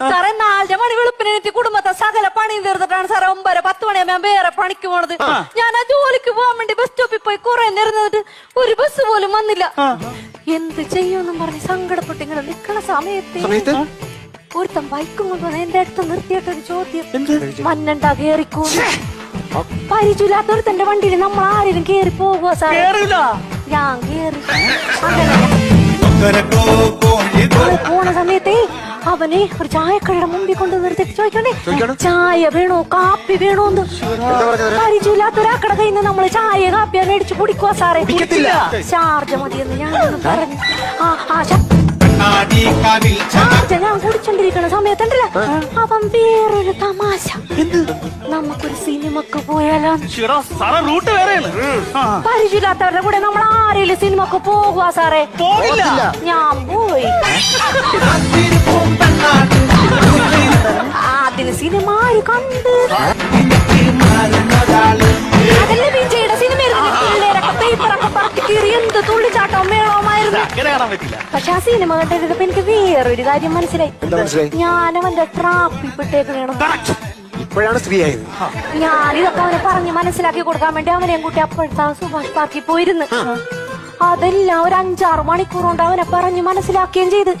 സാറേ നാലര മണി വെളുപ്പിന് എനിക്ക് കുടുംബത്തെ സകല പണിയും തീർത്തിട്ടാണ് സാറേ ഒമ്പര പത്ത് മണിയാകുമ്പോൾ ഞാൻ വേറെ പണിക്ക് പോണത്. ഞാൻ ആ ജോലിക്ക് പോകാൻ വേണ്ടി ബസ് സ്റ്റോപ്പിൽ പോയി കുറെ നിരന്നിട്ട് ഒരു ബസ് പോലും വന്നില്ല. എന്ത് ചെയ്യുമെന്നും പറഞ്ഞ് സങ്കടപ്പെട്ട് ഇങ്ങനെ നിക്കണ സമയത്ത്? ഒരുത്തൻ ബൈക്കും കൊണ്ടുവന്ന് എന്റെ അടുത്ത് നിർത്തിയിട്ടൊരു ചോദ്യം. മഞ്ഞണ്ടാ കേറിക്കോ? പരിചയമില്ലാത്തൊരുത്തന്റെ വണ്ടിയിൽ നമ്മൾ ആരെങ്കിലും കേറി പോകുക സാറേ? ഞാൻ കേറി. അങ്ങനെ അവനെ ഒരു ചായക്കടയുടെ മുമ്പിൽ കൊണ്ട് നിർത്തിട്ട് ചോദിക്കണേ ചായ വേണോ കാപ്പി വേണോ പരിചയമില്ലാത്തൊരാക്കട കയ്യിൽ നിന്ന് നമ്മൾ ചായ കാപ്പിയാ മേടിച്ച് കുടിക്കുവാ സാറേ. ചാർജ് മതിയെന്ന് ഞാൻ പറഞ്ഞു. ആ ആ ചാർജ് ഞാൻ കുടിച്ചോണ്ടിരിക്കണ സമയത്തുണ്ടല്ല. അവൻ വേറൊരു തമാശ. നമുക്കൊരു സിനിമക്ക് പോയാലോ? ചേടാ സാറേ റൂട്ട് വേറെയാണ്. ആ, പരിചയമില്ലാത്തവരുടെ കൂടെ നമ്മൾ ആരെങ്കിലും സിനിമക്ക് പോകുക സാറേ? ഞാൻ പോയി. അതല്ലേ വിജയുടെ സിനിമ പിള്ളേരൊക്കെ പേപ്പറൊക്കെ പറക്കി കീറി എന്ത് തുള്ളിച്ചാട്ടവും മേളവുമായിരുന്നു അങ്ങനെ കാണാൻ പറ്റില്ല. പക്ഷെ ആ സിനിമ കണ്ടിരുന്നപ്പോ എനിക്ക് വേറൊരു കാര്യം മനസ്സിലായി. ഞാനവന്റെ മനസ്സിലായി? ഞാൻ അവന്റെ ട്രാപ്പിൽ പെട്ടേക്കണേണം ഇപ്പോഴാണ് സ്ത്രീ ആയത്. ഇതൊക്കെ അവനെ പറഞ്ഞ് മനസ്സിലാക്കി കൊടുക്കാൻ വേണ്ടി അവനെ കൂട്ടി അപ്പോഴത്തെ സുഭാഷ് പാർക്കി പോയിരുന്നു. അതെല്ലാം ഒരു അഞ്ചാറ് മണിക്കൂർ കൊണ്ട് അവനെ പറഞ്ഞ് മനസ്സിലാക്കുകയും ചെയ്ത്.